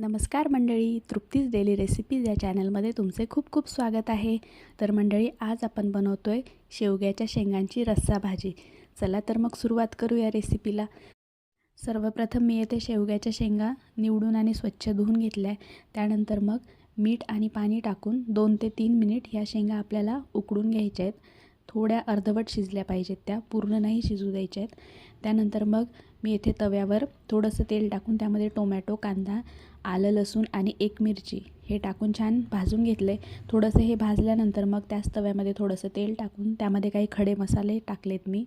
नमस्कार मंडळी Trupti's daily recipes या चॅनलमध्ये तुमचे खूप खूप स्वागत आहे. तर मंडळी आज आपण बनवतो आहे शेवग्याच्या शेंगांची रस्सा भाजी. चला तर मग सुरुवात करू या रेसिपीला सर्वप्रथम मी येथे शेवग्याच्या शेंगा निवडून आणि स्वच्छ धुवून घेतल्या. त्यानंतर मग मीठ आणि पाणी टाकून दोन ते तीन मिनिट ह्या शेंगा आपल्याला उकडून घ्यायच्या आहेत. थोड्या अर्धवट शिजल्या पाहिजेत त्या पूर्ण नाही शिजू द्यायच्या आहेत. त्यानंतर मग मी येथे तव्यावर थोडंसं तेल टाकून त्यामध्ये टोमॅटो कांदा आलं लसूण आणि एक मिरची हे टाकून छान भाजून घेतले. थोडंसं हे भाजल्यानंतर मग त्याच तव्यामध्ये थोडंसं तेल टाकून त्यामध्ये काही खडे मसाले टाकलेत मी.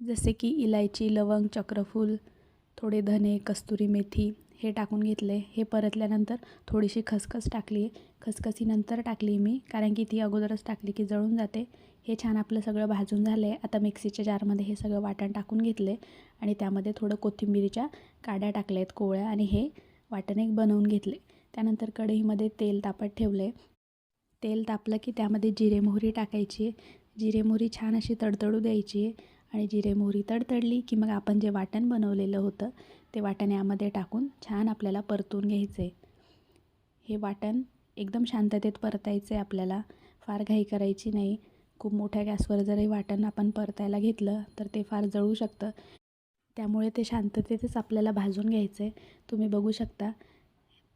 जसे की इलायची लवंग चक्रफूल थोडे धने कस्तुरी मेथी हे टाकून घेतले हे परतल्यानंतर थोडीशी खसखस टाकली आहे खसखसीनंतर टाकली मी कारण की ती अगोदरच टाकली की जळून जाते. हे छान आपलं सगळं भाजून झालं आहे आता मिक्सीच्या जारमध्ये हे सगळं वाटण टाकून घेतले आणि त्यामध्ये थोडं कोथिंबिरीच्या काड्या टाकल्या आहेत कोवळ्या. आणि हे वाटण एक बनवून घेतले त्यानंतर कढईमध्ये तेल तापत ठेवले तेल तापलं की त्यामध्ये जिरे मोहरी टाकायची आहे जिरे मोहरी छान अशी तडतडू द्यायची आहे आणि जिरे मोहरी तडतडली की मग आपण जे वाटण बनवलेलं होतं ते वाटण यामध्ये टाकून छान आपल्याला परतून घ्यायचे. हे वाटण एकदम शांततेत परतायचं आहे आपल्याला फार घाई करायची नाही. खूप मोठ्या गॅसवर जर हे वाटण आपण परतायला घेतलं तर ते फार जळू शकतं. त्यामुळे ते शांततेतच आपल्याला भाजून घ्यायचं. आहे तुम्ही बघू शकता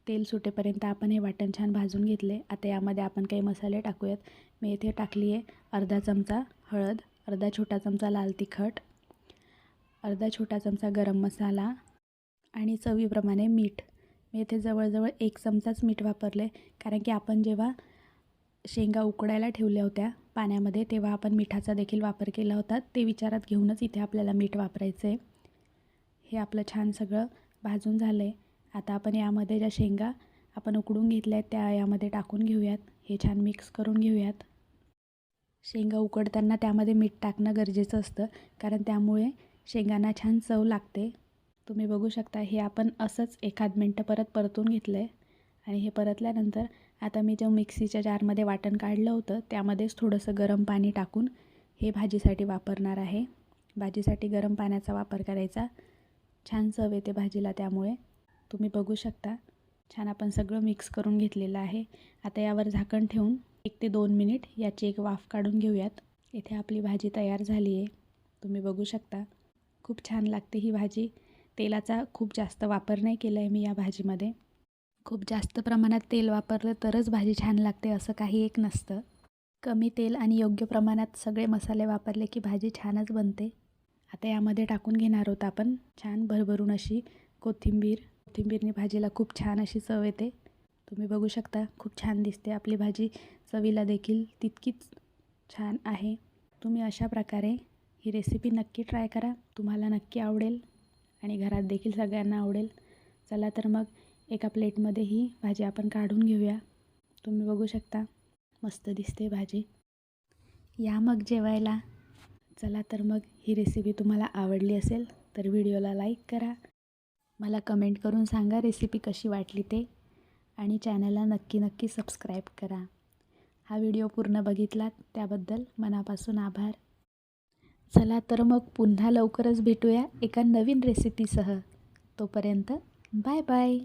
तेल सुटेपर्यंत आपण हे वाटण छान भाजून घेतले. आता यामध्ये आपण काही मसाले टाकूयात. मी इथे टाकली आहे अर्धा चमचा हळद अर्धा छोटा चमचा लाल तिखट अर्धा छोटा चमचा गरम मसाला आणि चवीप्रमाणे मीठ. मी इथे जवळजवळ एक चमचाच मीठ वापरले कारण की आपण जेव्हा शेंगा उकडायला ठेवल्या होत्या पाण्यामध्ये तेव्हा आपण मिठाचा देखील वापर केला होता. ते विचारात घेऊनच इथे आपल्याला मीठ वापरायचं. आहे हे आपलं छान सगळं भाजून झालं आहे आता आपण यामध्ये ज्या शेंगा आपण उकडून घेतल्या आहेत त्या यामध्ये टाकून घेऊयात. हे छान मिक्स करून घेऊयात. शेंगा उकडताना त्यामध्ये मीठ टाकणं गरजेचं असतं कारण त्यामुळे शेंगांना छान चव लागते. तुम्ही बघू शकता हे आपण असंच एखाद मिनटं परत परतून घेतलं आहे आणि हे परतल्यानंतर आता मी जो मिक्सीच्या जारमध्ये वाटण काढलं होतं त्यामध्येच थोडंसं गरम पाणी टाकून हे भाजीसाठी वापरणार आहे. भाजीसाठी गरम पाण्याचा वापर करायचा. छान चव येते भाजीला त्यामुळे. तुम्ही बघू शकता छान आपण सगळं मिक्स करून घेतलेलं आहे. आता यावर झाकण ठेवून एक ते दोन मिनिट याची एक वाफ काढून घेऊयात. इथे आपली भाजी तयार झाली आहे. तुम्ही बघू शकता. खूप छान लागते ही भाजी. तेलाचा खूप जास्त वापर नाही केला आहे मी या भाजीमध्ये. खूप जास्त प्रमाणात तेल वापरलं तरच भाजी छान लागते असं काही एक नसतं. कमी तेल आणि योग्य प्रमाणात सगळे मसाले वापरले की भाजी छानच बनते. आता यामध्ये टाकून घेणार आहोत आपण छान भरभरून अशी कोथिंबीर कोथिंबीरने भाजीला खूप छान अशी चव येते. तुम्ही बघू शकता खूप छान दिसते. आपली भाजी चवीला देखील तितकीच छान आहे. तुम्ही अशा प्रकारे ही रेसिपी नक्की ट्राय करा. तुम्हाला नक्की आवडेल आणि घरात देखील सगळ्यांना आवडेल. चला तर मग एका प्लेटमध्ये ही भाजी आपण काढून घेऊया. तुम्ही बघू शकता मस्त दिसते भाजी. या मग जेवायला. चला तर मग ही रेसिपी तुम्हाला आवडली असेल तर व्हिडिओला लाईक करा. मला कमेंट करून सांगा रेसिपी कशी वाटली ते आणि चॅनलला नक्की नक्की सबस्क्राईब करा. हा व्हिडिओ पूर्ण बघितलात त्याबद्दल मनापासून आभार. चला तर मग पुन्हा लवकरच भेटूया एका नवीन रेसिपीसह. तोपर्यंत बाय बाय.